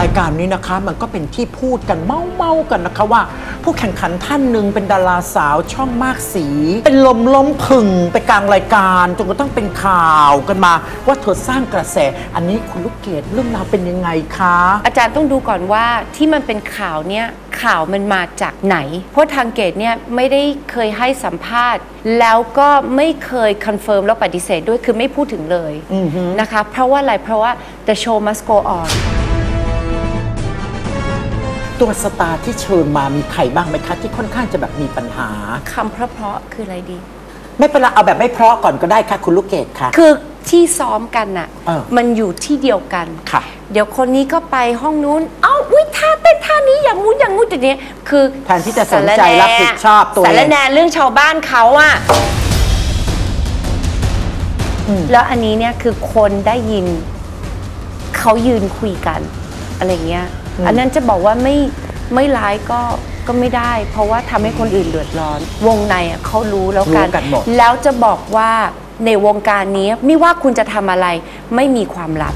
รายการนี้นะคะมันก็เป็นที่พูดกันเมาเมาๆกันนะคะว่า ผู้แข่งขันท่านหนึ่งเป็นดาราสาวช่องมากสี เป็นลมล้มผึ่งไปกลางรายการจนกระทั่งเป็นข่าวกันมา ว่าเธอสร้างกระแส อันนี้คุณลูกเกดเรื่องราวเป็นยังไงคะ อาจารย์ต้องดูก่อนว่าที่มันเป็นข่าวเนี่ยข่าวมันมาจากไหน เพราะทางเกตเนี่ยไม่ได้เคยให้สัมภาษณ์ แล้วก็ไม่เคยคอนเฟิร์มแล้วปฏิเสธด้วยคือไม่พูดถึงเลยนะคะ เพราะว่าอะไรเพราะว่า the show must go on ตัวสตาร์ที่เชิญมามีใครบ้างไหมคะที่ค่อนข้างจะแบบมีปัญหา คำเพราะๆคืออะไรดี ไม่เป็นไรเอาแบบไม่เพราะก่อนก็ได้ค่ะ คุณลูกเกดค่ะ คือที่ซ้อมกันน่ะ เออมันอยู่ที่เดียวกัน ค่ะ เดี๋ยวคนนี้ก็ไปห้องนู้น เอ้าอุ้ยท่าเต้นท่านี้อย่างงู้นอย่างงู้นอย่างนี้คือแทนที่จะสนใจรับผิดชอบตัวเอง สารแหนเรื่องชาวบ้านเขาอะแล้วอันนี้เนี่ยคือคนได้ยิน เขายืนคุยกัน อะไรเงี้ย อันนั้นจะบอกว่าไม่ไม่ร้ายก็ก็ไม่ได้ เพราะว่าทำให้คนอื่นเดือดร้อน วงในอะเขารู้แล้วกันรู้กันหมดแล้วจะบอกว่าในวงการนี้ไม่ว่าคุณจะทำอะไรไม่มีความลับ